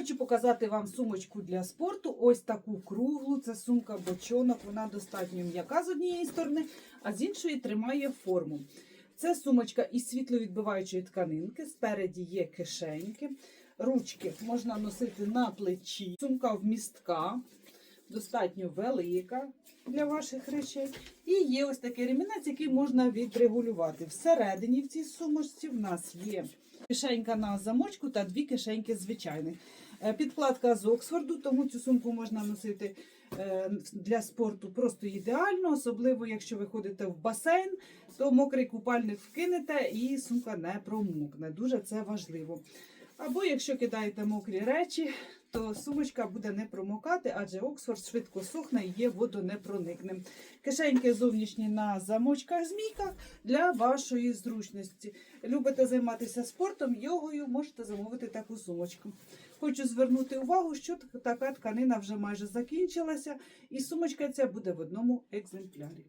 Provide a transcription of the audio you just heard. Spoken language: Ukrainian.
Хочу показати вам сумочку для спорту. Ось таку круглу. Це сумка бочонок. Вона достатньо м'яка з однієї сторони, а з іншої тримає форму. Це сумочка із світловідбиваючої тканинки. Спереді є кишеньки. Ручки можна носити на плечі. Сумка вмістка, достатньо велика для ваших речей. І є ось такий ремінець, який можна відрегулювати. Всередині в цій сумочці в нас є кишенька на замочку та дві кишеньки звичайних. Е, Підкладка з Оксфорду, тому цю сумку можна носити е, для спорту просто ідеально, особливо якщо ви ходите в басейн, то мокрий купальник вкинете і сумка не промокне. Дуже це важливо. Або якщо кидаєте мокрі речі, то сумочка буде не промокати, адже Оксфорд швидко сохне і є водонепроникним. Кишеньки зовнішні на замочках змійках для вашої зручності. Любите займатися спортом, йогою, можете замовити таку сумочку. Хочу звернути увагу, що така тканина вже майже закінчилася, і сумочка ця буде в одному екземплярі.